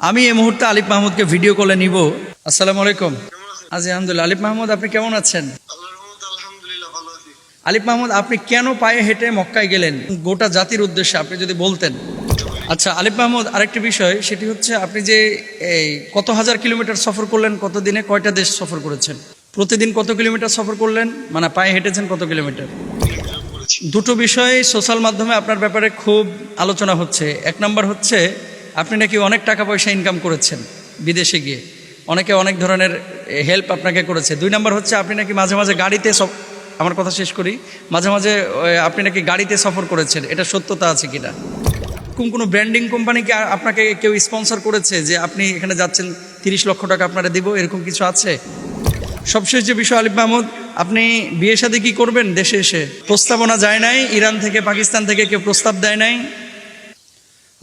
আমি এই মুহূর্তে আলিফ মাহমুদকে ভিডিও কলে নিব। আসসালামু আলাইকুম। আজি আলহামদুলিল্লাহ। আলিফ মাহমুদ, আপনি কেমন আছেন? আলিফ মাহমুদ, আপনি কেন পায়ে হেঁটে মক্কায় গেলেন? গোটা জাতির উদ্দেশ্যে আপনি যদি বলতেন। আচ্ছা আলিফ মাহমুদ, আরেকটি বিষয়, সেটি হচ্ছে আপনি যে এই কত হাজার কিলোমিটার সফর করলেন কত দিনে কয়টা দেশ সফর করেছেন? প্রতিদিন কত কিলোমিটার সফর করলেন? মানে পায়ে হেঁটেছেন কত কিলোমিটার? দুটো বিষয় সোশ্যাল মাধ্যমে আপনার ব্যাপারে খুব আলোচনা হচ্ছে। এক নম্বর হচ্ছে আপনি নাকি অনেক টাকা পয়সা ইনকাম করেছেন বিদেশে গিয়ে। অনেকে অনেক ধরনের হেল্প আপনাকে করেছে। দুই নম্বর হচ্ছে আপনি নাকি মাঝে মাঝে গাড়িতে সব আমার কথা শেষ করি। মাঝে মাঝে আপনি নাকি গাড়িতে সফর করেছেন। এটা সত্যতা আছে কিনা? কোন, কোনো ব্র্যান্ডিং কোম্পানিকে আপনাকে কেউ স্পন্সর করেছে যে আপনি এখানে যাচ্ছেন, তিরিশ লক্ষ টাকা আপনারা দিব, এরকম কিছু আছে? সবশেষ যে বিষয়, আলিফ মাহমুদ, আপনি বিয়ে শাদী কি করবেন দেশে এসে? প্রস্তাবনা যায় নাই, ইরান থেকে, পাকিস্তান থেকে কেউ প্রস্তাব দেয় নাই?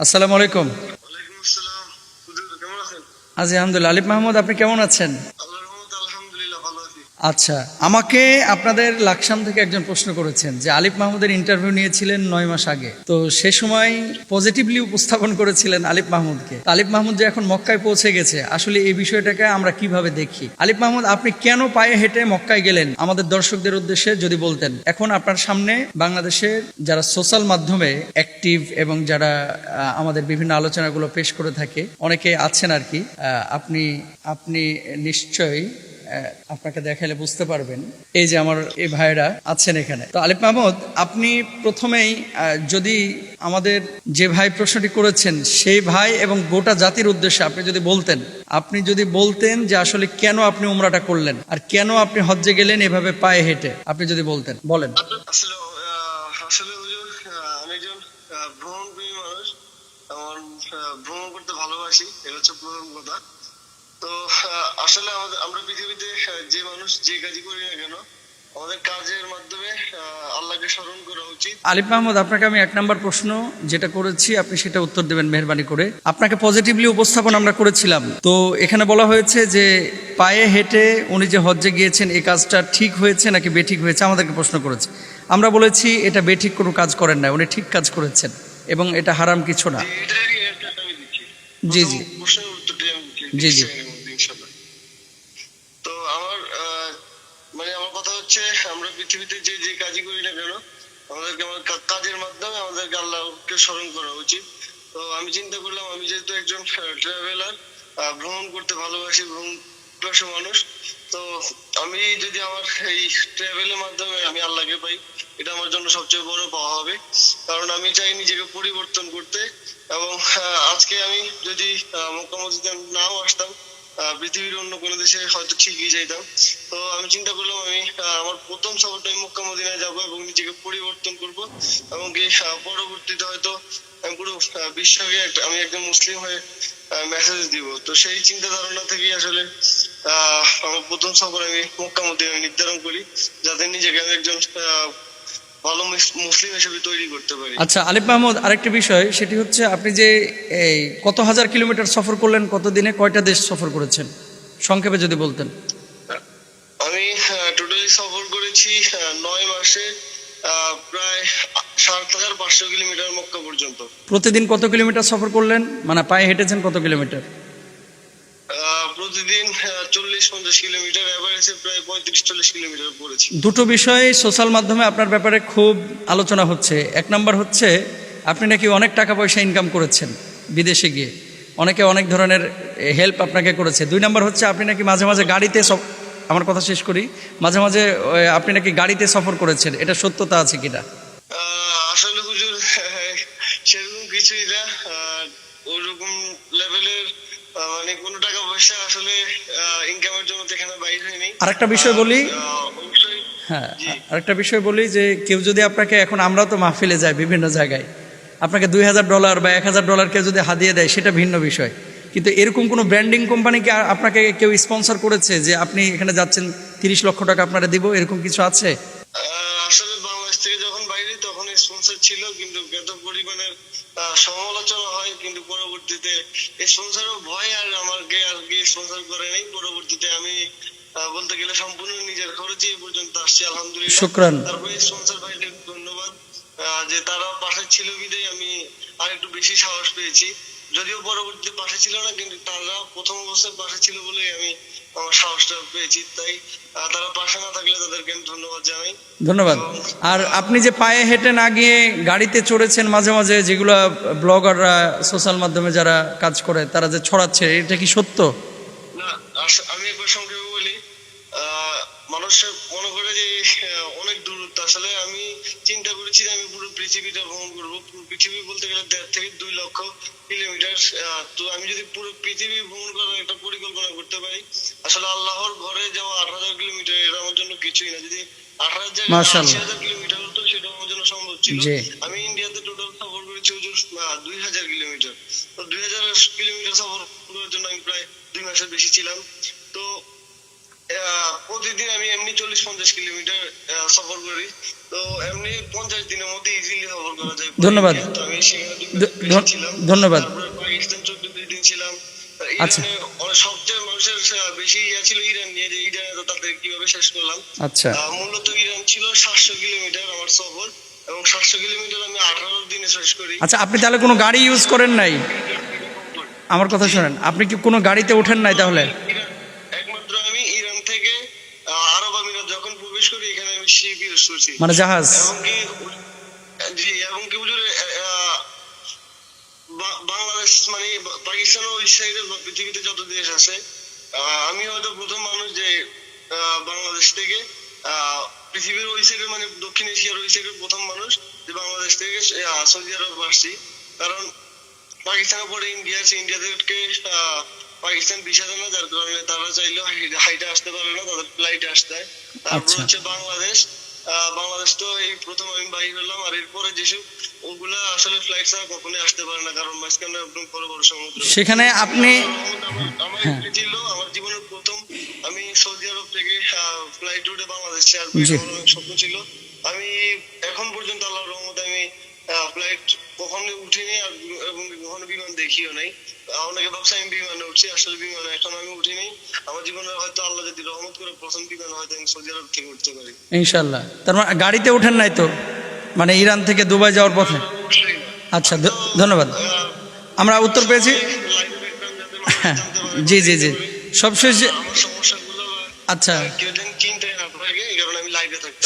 আসসালামু আলাইকুম ওয়ালাইকুম আসসালাম হুজুর কেমন আছেন আজি আলহামদুলিল্লাহ। আলিফ মাহমুদ আপনি কেমন আছেন আল্লাহর রহমতে আলহামদুলিল্লাহ ভালো আছি আচ্ছা আমাকে আপনাদের লাকসাম থেকে একজন প্রশ্ন করেছেন যে আলিফ মাহমুদের ইন্টারভিউ নিয়েছিলেন নয় মাস আগে। তো সে সময় পজিটিভলি উপস্থাপন করেছিলেন আলিফ মাহমুদকে। আলিফ মাহমুদ যে এখন মক্কায় পৌঁছে গেছে, আসলে এই বিষয়টাকে আমরা কীভাবে দেখি? আলিফ মাহমুদ, আপনি কেন পায়ে হেঁটে মক্কায় গেলেন? আমাদের দর্শকদের উদ্দেশ্যে যদি বলতেন। এখন আপনার সামনে বাংলাদেশের যারা সোশ্যাল মাধ্যমে অ্যাক্টিভ এবং যারা আমাদের বিভিন্ন আলোচনাগুলো পেশ করে থাকে, অনেকে আছেন আর কি। আপনি আপনি নিশ্চয়ই আপনাকে দেখালে বুঝতে পারবেন। এই যে আমার এই ভাইরা আছেন এখানে। তো আলিফ মাহমুদ, আপনি প্রথমেই যদি আমাদের যে ভাই প্রশ্নটি করেছেন, সেই ভাই এবং গোটা জাতির উদ্দেশ্যে আপনি যদি বলতেন, আপনি যদি বলতেন যে আসলে কেন আপনি উমরাটা করলেন আর কেন আপনি হজ্জে গেলেন এভাবে পায়ে হেঁটে, আপনি যদি বলতেন, বলেন। আসলে ভ্রমণ করতে ভালোবাসি, এটা হচ্ছে প্রথম কথা। তো আসলে আমাদের আমরা পৃথিবীতে যে মানুষ যে কাজই করি না কেন আমাদের কাজের মাধ্যমে আল্লাহকে স্মরণ করা উচিত। আলিফ মাহমুদ আপনাকে আমি এক নম্বর প্রশ্ন যেটা করেছি আপনি সেটা উত্তর দেবেন মেহরবানি করে। আপনাকে পজিটিভলি উপস্থাপন আমরা করেছিলাম। তো এখানে বলা হয়েছে যে পায়ে হেঁটে উনি যে হজ্জে গিয়েছেন এই কাজটা ঠিক হয়েছে নাকি বেঠিক হয়েছে? আমাদেরকে প্রশ্ন করেছে। আমরা বলেছি এটা বেঠিক কোনো কাজ করেন না উনি ঠিক কাজ করেছেন এবং এটা হারাম কিছু না। জি, জি। জি, জি। সেকেন্ডের মধ্যে, ইনশাআল্লাহ। তো আমার আহ, মানে আমার কথা হচ্ছে আমরা পৃথিবীতে যে যে কাজই করি না কেন, আমাদেরকে আমার কাজের মাধ্যমে আমাদেরকে আল্লাহকে স্মরণ করা উচিত। তো আমি চিন্তা করলাম, আমি যেহেতু একজন ট্রাভেলার ভ্রমণ করতে ভালোবাসি ভ্রমণ পিপাসু মানুষ, তো আমি যদি আমার এই ট্রাভেলের মাধ্যমে আমি আল্লাহকে পাই, এটা আমার জন্য সবচেয়ে বড় পাওয়া হবে। কারণ আমি চাই নিজেকে পরিবর্তন করতে এবং আজকে আমি যদি মক্কা মসজিদে নাও আসতাম পৃথিবীর অন্য কোনো দেশে হয়তো ঠিকই যাইতাম। তো আমি চিন্তা করলাম আমি আমার প্রথম সফরটা আমি মক্কা মদিনায় যাব এবং নিজেকে পরিবর্তন করব। এবং কি পরবর্তীতে হয়তো আমি পুরো বিশ্বকে আমি একজন মুসলিম হয়ে মেসেজ দিব। তো সেই চিন্তা ধারণা থেকেই আসলে আমার প্রথম সফর আমি মক্কা মদিনা নির্ধারণ করি। যাতে নিজেকে আমি একজন ভালো মুসলিম হিসেবে তৈরি করতে পারি। আচ্ছা আলিফ মাহমুদ আরেকটি বিষয় সেটি হচ্ছে আপনি যে এই কত হাজার কিলোমিটার সফর করলেন কত দিনে কয়টা দেশ সফর করেছেন? সংক্ষেপে যদি বলতেন। আমি টোটালি সফর করেছি নয় মাসে প্রায় সাত হাজার পাঁচশো কিলোমিটার মক্কা পর্যন্ত। প্রতিদিন কত কিলোমিটার সফর করলেন? মানে পায়ে হেঁটেছেন কত কিলোমিটার? প্রতিদিন চল্লিশ পঞ্চাশ কিলোমিটার অ্যাভারেজে প্রায় পঁয়ত্রিশ চল্লিশ কিলোমিটার পড়েছি দুটো বিষয় সোশ্যাল মাধ্যমে আপনার ব্যাপারে খুব আলোচনা হচ্ছে। এক নম্বর হচ্ছে আপনি নাকি অনেক টাকা পয়সা ইনকাম করেছেন বিদেশে গিয়ে। অনেকে অনেক ধরনের হেল্প আপনাকে করেছে। দুই নম্বর হচ্ছে আপনি নাকি মাঝে মাঝে গাড়িতে সব আমার কথা শেষ করি। মাঝে মাঝে আপনি নাকি গাড়িতে সফর করেছেন। এটা সত্যতা আছে কিনা? আসলে হুজুর সেরকম কিছুই না। ওরকম লেভেলের মানে কোনো পয়সা আসলে ইনকামের জন্য এখানে বাইর হয়নি। আরেকটা বিষয় বলি হ্যাঁ আরেকটা বিষয় বলি যে কেউ যদি আপনাকে এখন আমরা তো মাহফিলে যাই বিভিন্ন জায়গায়। আপনাকে দুই হাজার ডলার বা এক হাজার ডলার কেউ যদি হাতিয়ে দেয় সেটা ভিন্ন বিষয়। কিন্তু এরকম কোনো ব্র্যান্ডিং কোম্পানিকে আপনাকে কেউ স্পন্সর করেছে যে আপনি এখানে যাচ্ছেন তিরিশ লক্ষ টাকা আপনারা দিব এরকম কিছু আছে? স্পন্সর ছিল কিন্তু এত পরিমাণের সমালোচনা হয় কিন্তু পরবর্তীতে এই স্পন্সরও ভয় আর আমাকে আর কি স্পন্সর করে নেই। পরবর্তীতে আমি বলতে গেলে সম্পূর্ণ নিজের খরচে এই পর্যন্ত আসছি আলহামদুলিল্লাহ। শুকরান। তারপরে স্পন্সর ভাইদের ধন্যবাদ। যে তারা পাশে ছিল বিদায় আমি আর একটু বেশি সাহস পেয়েছি। যদিও পরবর্তী পাশে ছিল না কিন্তু তারা প্রথম অবস্থায় পাশে ছিল বলে আমি আমার সাহসটা পেয়েছি। তাই তারা পাশে না থাকলে তাদেরকে আমি ধন্যবাদ জানাই। ধন্যবাদ। আর আপনি যে পায়ে হেঁটে না গিয়ে গাড়িতে চড়েছেন মাঝে মাঝে যেগুলো ব্লগাররা সোশ্যাল মাধ্যমে যারা কাজ করে তারা যে ছড়াচ্ছে এটা কি সত্য? না আমি একবার সংক্ষেপে বলি আহ, মানুষ মনে করে যে অনেক দূরত্ব। আসলে আমি চিন্তা করেছি যে আমি পুরো পৃথিবীটা ভ্রমণ করব। পুরো পৃথিবী বলতে গেলে দেড় থেকে দুই লক্ষ কিলোমিটার তো আমি যদি পুরো পৃথিবী ভ্রমণ করার একটা পরিকল্পনা করতে পারি আসলে আল্লাহর ঘরে যাওয়া আট হাজার কিলোমিটার এটা আমার জন্য কিছুই না। যদি আট হাজার আশি হাজার কিলোমিটার হতো সেটা আমার জন্য সম্ভব ছিল। আমি ইন্ডিয়াতে টোটাল সফর করেছি দুই হাজার কিলোমিটার। তো দুই হাজার কিলোমিটার সফর করার জন্য আমি প্রায় দুই মাসের বেশি ছিলাম। প্রতিদিন আমি এমনি চল্লিশ পঞ্চাশ কিলোমিটার সফর করি। তো এমনি পঞ্চাশ দিনের মধ্যে ইজিলি সফর করা যায়। ধন্যবাদ। আমি সেখানে ধন্যবাদ। পাকিস্তান চোদ্দ দিন ছিলাম। আচ্ছা। ইরানে সবচেয়ে মানুষের বেশি ইয়া ছিল ইরান নিয়ে যে ইরানে তো তাদের কীভাবে শেষ করলাম। আচ্ছা। মূলত ইরান ছিল সাতশো কিলোমিটার আমার সফর এবং সাতশো কিলোমিটার আমি আঠারো দিনে শেষ করি। আচ্ছা আপনি তাহলে কোনো গাড়ি ইউজ করেন নাই? আমার কথা শোনেন। আপনি কি কোনো গাড়িতে ওঠেন নাই তাহলে ইরান- একমাত্র আমি ইরান থেকে আহ, আরব আমিরাত যখন প্রবেশ করি এখানে আমি শিপ ইউজ করছি মানে জাহাজ। হুজুর বাংলাদেশ মানে পাকিস্তান ওই সাইডে পৃথিবীতে যত দেশ আছে আমি হয়তো প্রথম মানুষ যে বাংলাদেশ থেকে পৃথিবীর ওই সাইডে মানে দক্ষিণ এশিয়ার ওই সাইডের প্রথম মানুষ যে বাংলাদেশ থেকে সৌদি আরব আসছি। কারণ পাকিস্তানের পরে ইন্ডিয়া আছে ইন্ডিয়াদেরকে পাকিস্তান দেয় না যার কারণে তারা চাইলেও হাইটে আসতে পারে না তাদের ফ্লাইটে আসতে হয়। তারপর আচ্ছা। হচ্ছে বাংলাদেশ। বাংলাদেশ তো এই প্রথম আমি বাইর হলাম আর এরপরে যেসব ওগুলা আসলে ফ্লাইট ছাড়া কখনোই আসতে পারে না কারণ মাঝখানে একদম বড় বড় সমুদ্র। সেখানে আপনি আমার- হ্যাঁ। ছিল আমার জীবনের প্রথম আমি সৌদি আরব থেকে ফ্লাইট উঠে বাংলাদেশ অনেক স্বপ্ন ছিল। আমি এখন পর্যন্ত আল্লাহর রহমতে আমি ফ্লাইট কখনো উঠিনি আর এবং কখনো বিমান দেখিও নাই। অনেকে ভাবছে আমি বিমানে উঠছি আসলে বিমানে এখন আমি উঠিনি। আমার জীবনে হয়তো আল্লাহ যদি রহমত করে প্রথম বিমান হয়তো আমি সৌদি আরব থেকে উঠতে পারি। ইনশাল্লাহ তার মানে গাড়িতে ওঠেন নাই তো? মানে ইরান থেকে দুবাই যাওয়ার পথে? আচ্ছা ধন্যবাদ। আমরা উত্তর পেয়েছি। জি জি জি। সবশেষ আচ্ছা।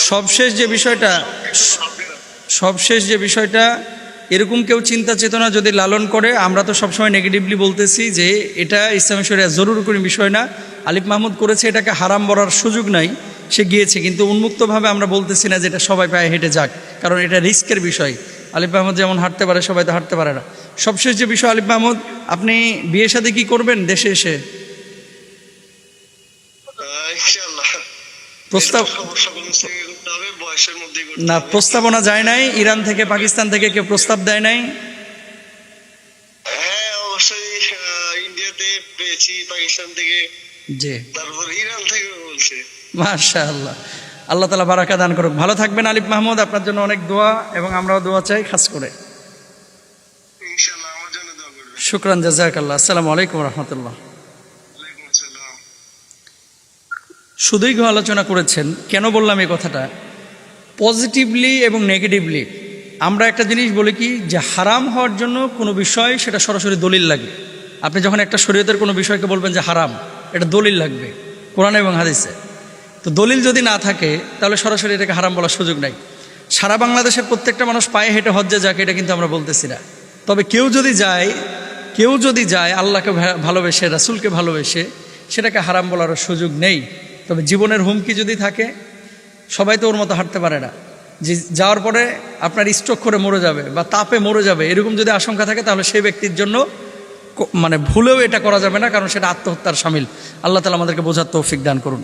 সবশেষ যে বিষয়টা সবশেষ যে বিষয়টা এরকম কেউ চিন্তা চেতনা যদি লালন করে আমরা তো সবসময় নেগেটিভলি বলতেছি যে এটা ইসলামী শরিয়া জরুরি কোনো বিষয় না। আলিফ মাহমুদ করেছে এটাকে হারাম বলার সুযোগ নাই সে গিয়েছে কিন্তু উন্মুক্তভাবে আমরা বলতেছি না যে এটা সবাই পায়ে হেঁটে যাক কারণ এটা রিস্কের বিষয়। আলিফ মাহমুদ যেমন হাঁটতে পারে সবাই তো হাঁটতে পারে না। সবশেষ যে বিষয় আলিফ মাহমুদ আপনি বিয়ে সাথে কি করবেন দেশে এসে? প্রস্তাব না প্রস্তাবনা যায় নাই ইরান থেকে পাকিস্তান থেকে কেউ প্রস্তাব দেয় নাই? হ্যাঁ অবশ্যই আহ, ইন্ডিয়াতে পেয়েছি পাকিস্তান থেকে। জি। তারপর ইরান থেকে বলছে। মাশা আল্লাহ তালা বারাকা দান করুক। ভালো থাকবেন আলিফ মাহমুদ আপনার জন্য অনেক দোয়া এবং আমরাও দোয়া চাই খাস করে। শুক্রান জাজাক আল্লাহ আসসালামু আলাইকুম রহমতুল্লাহ। সুদীর্ঘ আলোচনা করেছেন কেন বললাম এই কথাটা? পজিটিভলি এবং নেগেটিভলি আমরা একটা জিনিস বলি কি, যে হারাম হওয়ার জন্য কোনো বিষয় সেটা সরাসরি দলিল লাগে। আপনি যখন একটা শরীয়তের কোনো বিষয়কে বলবেন যে হারাম, এটা দলিল লাগবে, কোরআন এবং হাদিসে। তো দলিল যদি না থাকে, তাহলে সরাসরি এটাকে হারাম বলার সুযোগ নাই। সারা বাংলাদেশের প্রত্যেকটা মানুষ পায়ে হেঁটে হজ্জে যাকে, এটা কিন্তু আমরা বলতেছি না। তবে কেউ যদি যায়, কেউ যদি যায় আল্লাহকে ভালোবেসে, রাসুলকে ভালোবেসে, সেটাকে হারাম বলার সুযোগ নেই। তবে জীবনের হুমকি যদি থাকে সবাই তো ওর মতো হাঁটতে পারে না। যে যাওয়ার পরে আপনার স্ট্রোক করে মরে যাবে বা তাপে মরে যাবে, এরকম যদি আশঙ্কা থাকে তাহলে সেই ব্যক্তির জন্য মানে ভুলেও এটা করা যাবে না, কারণ সেটা আত্মহত্যার সামিল। আল্লাহ তালা আমাদেরকে বোঝার তৌফিক দান করুন।